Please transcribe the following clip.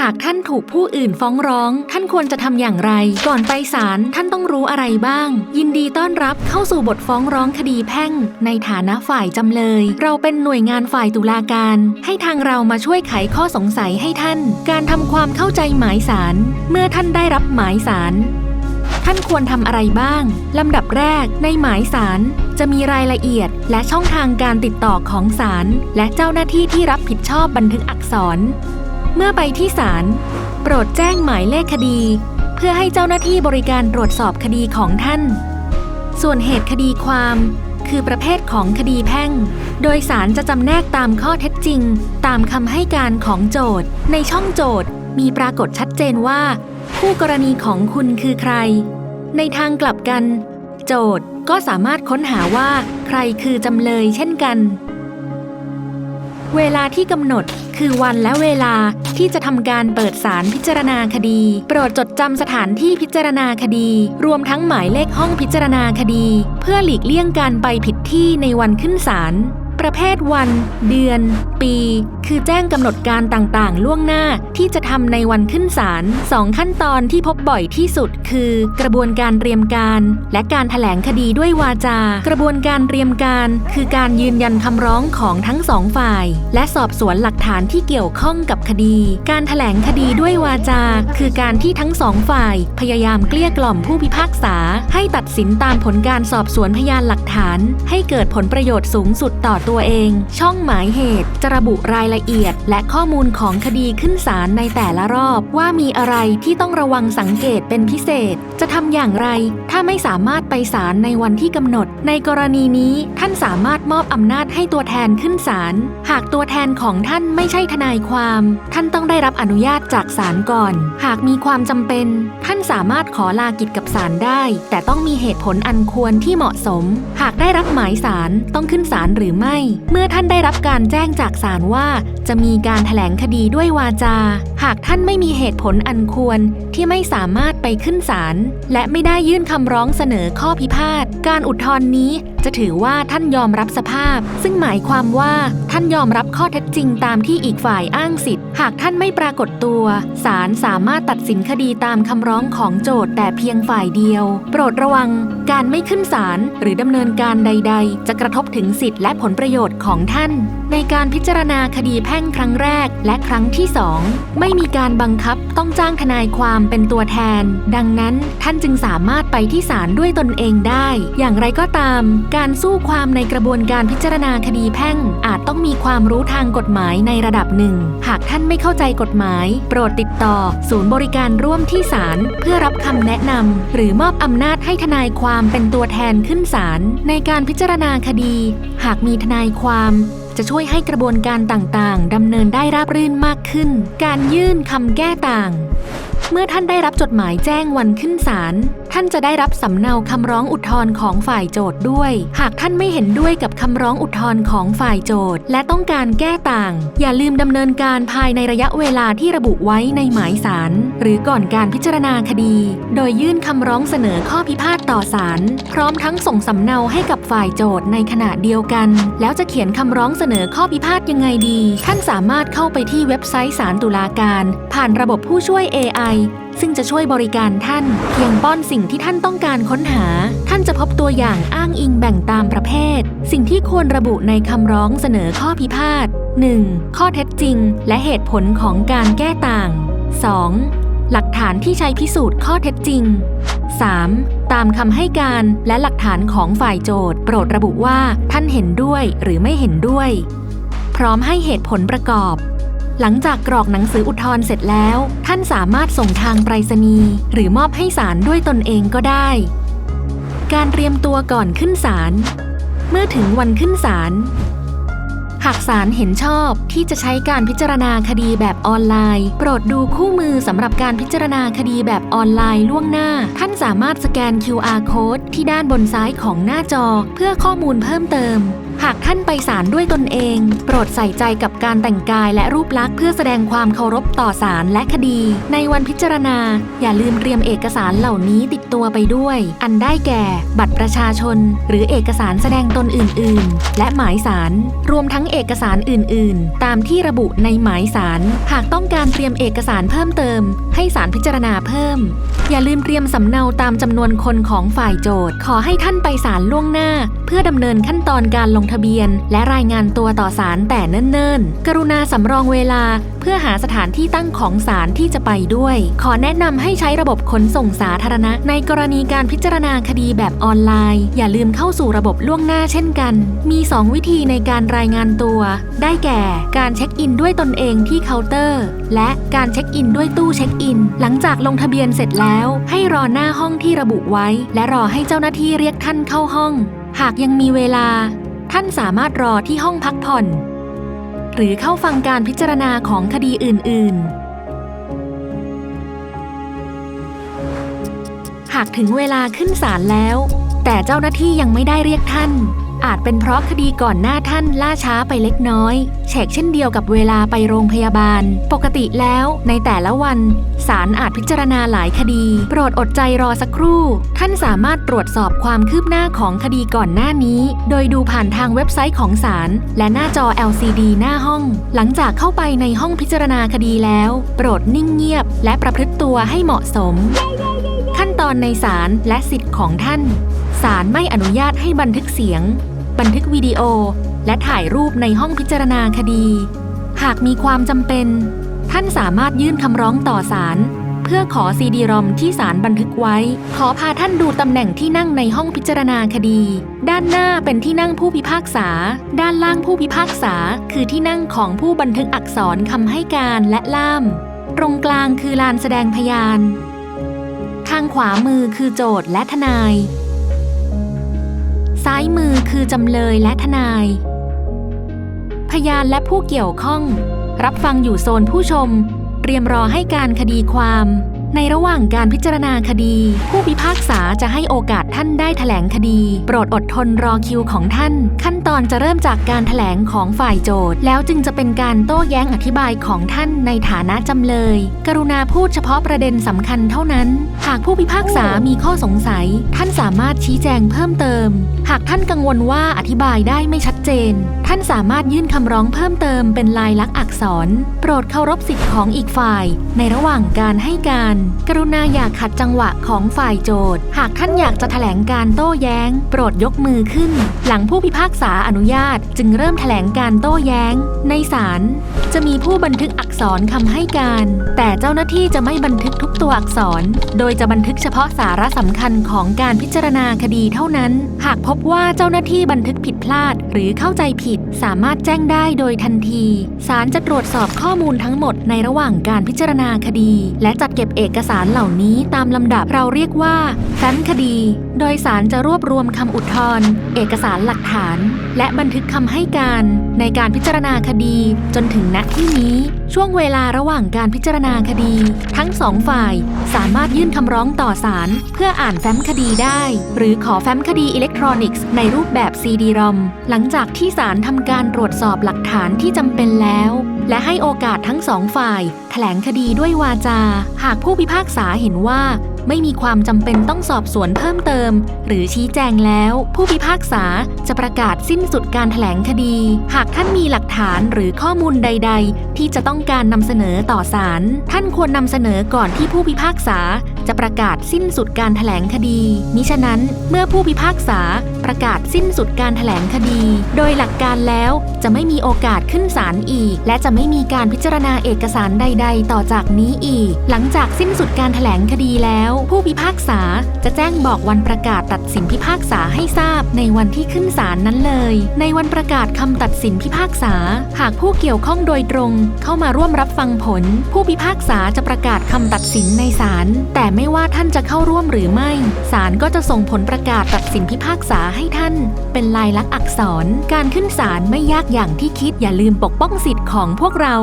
หากท่านถูกผู้อื่นฟ้องร้อง ท่านควรจะทำอย่างไร ก่อนไปศาลท่านต้องรู้อะไรบ้าง ยินดีต้อนรับเข้าสู่บทฟ้องร้องคดีแพ่ง ในฐานะฝ่ายจำเลย เราเป็นหน่วยงานฝ่ายตุลาการ ให้ทางเรามาช่วยไขข้อสงสัยให้ท่าน การทำความเข้าใจหมายสารเมื่อท่านได้รับหมายสารท่านควรทำอะไรบ้าง ลำดับแรกในหมายสารจะมีรายละเอียดและช่องทางการติดต่อของศาลและเจ้าหน้าที่ที่รับผิดชอบบันทึกอักษร เมื่อไปที่ศาลโปรดแจ้งหมายเลขคดี เพื่อให้เจ้าหน้าที่บริการตรวจสอบคดีของท่าน ส่วนเหตุคดีความ คือประเภทของคดีแพ่ง โดยสารจะจำแนกตามข้อเท็จจริง ตามคำให้การของโจทย์ ในช่องโจทย์มีปรากฏชัดเจนว่าคู่กรณีของคุณคือใคร ในทางกลับกัน โจทย์ก็สามารถค้นหาว่าใครคือจำเลยเช่นกัน เวลาที่กำหนดคือวันและเวลา ที่จะทำการเปิดสารพิจารณาคดี โปรดจดจำสถานที่พิจารณาคดี รวมทั้งหมายเลขห้องพิจารณาคดี เพื่อหลีกเลี่ยงการไปผิดที่ในวันขึ้นศาล ประเภทวัน เดือน ปี คือแจ้งกำหนดการต่างๆ ล่วงหน้าที่จะทำในวันขึ้นศาลสองขั้นตอนที่พบบ่อยที่สุด คือกระบวนการเตรียมการ และการถแถลงคดีด้วยวาจา กระบวนการเตรียมการ คือการยืนยันคำร้องของทั้งสองฝ่าย และสอบสวนหลักฐานที่เกี่ยวข้องกับคดี การถแถลงคดีด้วยวาจา คือการที่ทั้งสองฝ่าย พยายามเกลี้ยกล่อมผู้พิพากษา ให้ตัดสินตามผลการสอบสวนพยานหลักฐาน ให้เกิดผลประโยชน์สูงสุดต่อตัวเอง ช่องหมายเหตุ จะระบุรายละเอียด และข้อมูลของคดีขึ้นศาลในแต่ละรอบ ว่ามีอะไรที่ต้องระวังสังเกตเป็นพิเศษ จะทำอย่างไร ถ้าไม่สามารถไปศาลในวันที่กำหนด ในกรณีนี้ท่านสามารถมอบอำนาจให้ตัวแทนขึ้นศาลหากตัวแทนของท่านไม่ใช่ทนายความ ท่านต้องได้รับอนุญาตจากศาลก่อน หากมีความจำเป็น ท่านสามารถขอลากิจกับศาลได้ แต่ต้องมีเหตุผลอันควรที่เหมาะสม หากได้รับหมายศาลต้องขึ้นศาลหรือไม่เมื่อท่านได้รับการแจ้งจากศาลว่า จะมีการแถลงคดีด้วยวาจา หากท่านไม่มีเหตุผลอันควร ที่ไม่สามารถไปขึ้นศาลและไม่ได้ยื่นคำร้องเสนอข้อพิพาท การอุทธรณ์นี้จะถือว่าท่านยอมรับสภาพ ซึ่งหมายความว่าท่านยอมรับข้อเท็จจริงตามที่อีกฝ่ายอ้างสิทธิ์ หากท่านไม่ปรากฏตัว ศาลสามารถตัดสินคดีตามคำร้องของโจทย์แต่เพียงฝ่ายเดียว โปรดระวัง การไม่ขึ้นศาลหรือดำเนินการใด ๆ จะกระทบถึงสิทธิและผลประโยชน์ของท่านในการพิจารณาคดีแพ่งครั้งแรกและครั้งที่สองไม่มีการบังคับต้องจ้างทนายความเป็นตัวแทน ดังนั้นท่านจึงสามารถไปที่ศาลด้วยตนเองได้ อย่างไรก็ตาม การสู้ความในกระบวนการพิจารณาคดีแพ่งอาจต้องมีความรู้ทางกฎหมายในระดับหนึ่ง หากท่านไม่เข้าใจกฎหมาย โปรดติดต่อ ศูนย์บริการร่วมที่ศาลเพื่อรับคำแนะนำหรือมอบอำนาจให้ทนายความเป็นตัวแทนขึ้นศาลในการพิจารณาคดี หากมีทนายความ จะช่วยให้กระบวนการต่างๆดำเนินได้ราบรื่นมากขึ้น การยื่นคำแก้ต่าง เมื่อท่านได้รับจดหมายแจ้งวันขึ้นศาล ท่านจะได้รับสำเนาคำร้องอุทธรณ์ของฝ่ายโจทย์ด้วย หากท่านไม่เห็นด้วยกับคำร้องอุทธรณ์ของฝ่ายโจทย์ และต้องการแก้ต่าง อย่าลืมดำเนินการภายในระยะเวลาที่ระบุไว้ในหมายสารหรือก่อนการพิจารณาคดี โดยยื่นคำร้องเสนอข้อพิพาทต่อศาลพร้อมทั้งส่งสำเนาให้กับฝ่ายโจทย์ในขณะเดียวกัน แล้วจะเขียนคำร้องเสนอข้อพิพาทยังไงดี ท่านสามารถเข้าไปที่เว็บไซต์ศาลตุลาการ ผ่านระบบผู้ช่วย AI ซึ่งจะช่วยบริการท่าน เพียงป้อนสิ่งที่ท่านต้องการค้นหา ท่านจะพบตัวอย่างอ้างอิงแบ่งตามประเภท สิ่งที่ควรระบุในคำร้องเสนอข้อพิพาท 1. ข้อเท็จจริง และเหตุผลของการแก้ต่าง 2. หลักฐานที่ใช้พิสูจน์ข้อเท็จจริง 3. ตามคำให้การและหลักฐานของฝ่ายโจทย์โปรดระบุว่าท่านเห็นด้วยหรือไม่เห็นด้วย พร้อมให้เหตุผลประกอบ หลังจากกรอกหนังสืออุทธรณ์เสร็จแล้ว ท่านสามารถส่งทางไปรษณีย์หรือมอบให้ศาลด้วยตนเองก็ได้ การเตรียมตัวก่อนขึ้นศาลเมื่อถึงวันขึ้นศาลหากศาลเห็นชอบที่จะใช้การพิจารณาคดีแบบออนไลน์ โปรดดูคู่มือสำหรับการพิจารณาคดีแบบออนไลน์ล่วงหน้า ท่านสามารถสแกน QR code ที่ด้านบนซ้ายของหน้าจอเพื่อข้อมูลเพิ่มเติม หากท่านไปศาลด้วยตนเอง โปรดใส่ใจกับการแต่งกายและรูปลักษณ์เพื่อแสดงความเคารพต่อศาลและคดี ในวันพิจารณา อย่าลืมเตรียมเอกสารเหล่านี้ติดตัวไปด้วย อันได้แก่ บัตรประชาชน หรือเอกสารแสดงตนอื่น ๆ และหมายสาร รวมทั้งเอกสารอื่น ๆ ตามที่ระบุในหมายสาร หากต้องการเตรียมเอกสารเพิ่มเติม ให้ศาลพิจารณาเพิ่ม อย่าลืมเตรียมสำเนาตามจำนวนคนของฝ่ายโจทย์ขอให้ท่านไปศาลล่วงหน้า เพื่อดำเนินขั้นตอนการลงทะเบียน และรายงานตัวต่อศาลแต่เนิ่นๆ กรุณาสำรองเวลาเพื่อหาสถานที่ตั้งของศาลที่จะไปด้วย ขอแนะนำให้ใช้ระบบขนส่งสาธารณะ ในกรณีการพิจารณาคดีแบบออนไลน์ อย่าลืมเข้าสู่ระบบล่วงหน้าเช่นกัน มี 2 วิธีในการรายงานตัว ได้แก่การเช็คอินด้วยตนเองที่เคาน์เตอร์ และการเช็คอินด้วยตู้เช็คอิน หลังจากลงทะเบียนเสร็จแล้ว ให้รอหน้าห้องที่ระบุไว้ และรอให้เจ้าหน้าที่เรียกท่านเข้าห้อง หากยังมีเวลา ท่านสามารถรอที่ห้องพักผ่อน หรือเข้าฟังการพิจารณาของคดีอื่น ๆ หากถึงเวลาขึ้นศาลแล้ว แต่เจ้าหน้าที่ยังไม่ได้เรียกท่าน อาจเป็นเพราะคดีก่อนหน้าท่านล่าช้าไปเล็กน้อยเฉกเช่นเดียวกับเวลาไปโรงพยาบาล ปกติแล้วในแต่ละวันศาลอาจพิจารณาหลายคดี โปรดอดใจรอสักครู่ ท่านสามารถตรวจสอบความคืบหน้าของคดีก่อนหน้านี้ โดยดูผ่านทางเว็บไซต์ของศาลและหน้าจอ LCD หน้าห้อง หลังจากเข้าไปในห้องพิจารณาคดีแล้ว โปรดนิ่งเงียบ และประพฤติตัวให้เหมาะสม ขั้นตอนในศาลและสิทธิ์ของท่าน ศาลไม่อนุญาตให้บันทึกเสียง บันทึกวิดีโอ และถ่ายรูปในห้องพิจารณาคดี หากมีความจำเป็น ท่านสามารถยื่นคำร้องต่อศาลเพื่อขอซีดีรอมที่ศาลบันทึกไว้ ขอพาท่านดูตำแหน่งที่นั่งในห้องพิจารณาคดี ด้านหน้าเป็นที่นั่งผู้พิพากษา ด้านล่างผู้พิพากษา คือที่นั่งของผู้บันทึกอักษรคำให้การและล่าม ตรงกลางคือลานแสดงพยาน ทางขวามือคือโจทย์และทนาย ซ้ายมือคือจำเลยและทนาย พยานและผู้เกี่ยวข้อง รับฟังอยู่โซนผู้ชม เตรียมรอให้การคดีความ ในระหว่างการพิจารณาคดี ผู้พิพากษาจะให้โอกาสท่านได้แถลงคดี โปรดอดทนรอคิวของท่าน ขั้นตอนจะเริ่มจากการแถลงของฝ่ายโจทย์ แล้วจึงจะเป็นการโต้แย้งอธิบายของท่านในฐานะจำเลย กรุณาพูดเฉพาะประเด็นสำคัญเท่านั้น หากผู้พิพากษามีข้อสงสัย ท่านสามารถชี้แจงเพิ่มเติม หากท่านกังวลว่าอธิบายได้ไม่ชัดเจนท่านสามารถยื่นคำร้องเพิ่มเติมเป็นลายลักษณ์อักษร โปรดเคารพสิทธิ์ของอีกฝ่าย ในระหว่างการให้การ กรุณาอย่าขัดจังหวะของฝ่ายโจทย์ หากท่านอยากจะแถลงการโต้แย้ง โปรดยกมือขึ้น หลังผู้พิพากษาอนุญาต จึงเริ่มแถลงการโต้แย้ง ในศาลจะมีผู้บันทึกอักษรคำให้การ แต่เจ้าหน้าที่จะไม่บันทึกทุกตัวอักษร โดยจะบันทึกเฉพาะสาระสำคัญของการพิจารณาคดีเท่านั้น หากพบว่าเจ้าหน้าที่บันทึกผิดพลาด รือเข้าใจผิดสามารถแจ้งได้โดยทันที ศาลจะตรวจสอบข้อมูลทั้งหมด ในระหว่างการพิจารณาคดี และจัดเก็บเอกสารเหล่านี้ตามลำดับเราเรียกว่าแฟ้มคดี โดยศาลจะรวบรวมคำอุทธรณ์เอกสารหลักฐาน และบันทึกคำให้การ ในการพิจารณาคดีจนถึงณที่นี้ ช่วงเวลาระหว่างการพิจารณาคดี ทั้งสองฝ่าย สามารถยื่นคำร้องต่อศาลเพื่ออ่านแฟ้มคดีได้ หรือขอแฟ้มคดีอิเล็กทรอนิกส์ในรูปแบบ CD-ROM หลังจากที่ศาลทำการตรวจสอบหลักฐานที่จำเป็นแล้ว และให้โอกาสทั้งสองฝ่ายแถลงคดีด้วยวาจา หากผู้พิพากษาเห็นว่า ไม่มีความจำเป็นต้องสอบสวนเพิ่มเติม หรือชี้แจงแล้ว ผู้พิพากษาจะประกาศสิ้นสุดการแถลงคดี หากท่านมีหลักฐานหรือข้อมูลใด ๆ ที่จะต้องการนำเสนอต่อศาลท่านควรนำเสนอก่อนที่ผู้พิพากษา จะประกาศสิ้นสุดการแถลงคดี มิฉะนั้นเมื่อผู้พิพากษาประกาศสิ้นสุดการแถลงคดี โดยหลักการแล้วจะไม่มีโอกาสขึ้นศาลอีก และจะไม่มีการพิจารณาเอกสารใด ๆ ต่อจากนี้อีก หลังจากสิ้นสุดการแถลงคดีแล้ว ผู้พิพากษาจะแจ้งบอกวันประกาศตัดสินพิพากษาให้ทราบในวันที่ขึ้นศาลนั้นเลย ในวันประกาศคำตัดสินพิพากษา หากผู้เกี่ยวข้องโดยตรง เข้ามาร่วมรับฟังผล ผู้พิพากษาจะประกาศคำตัดสินในศาลแต่ไม่ว่าท่านจะเข้าร่วมหรือไม่ ศาลก็จะส่งผลประกาศตัดสินพิพากษาให้ท่าน เป็นลายลักษณ์อักษร การขึ้นศาลไม่ยากอย่างที่คิดอย่าลืมปกป้องสิทธิ์ของพวกเรา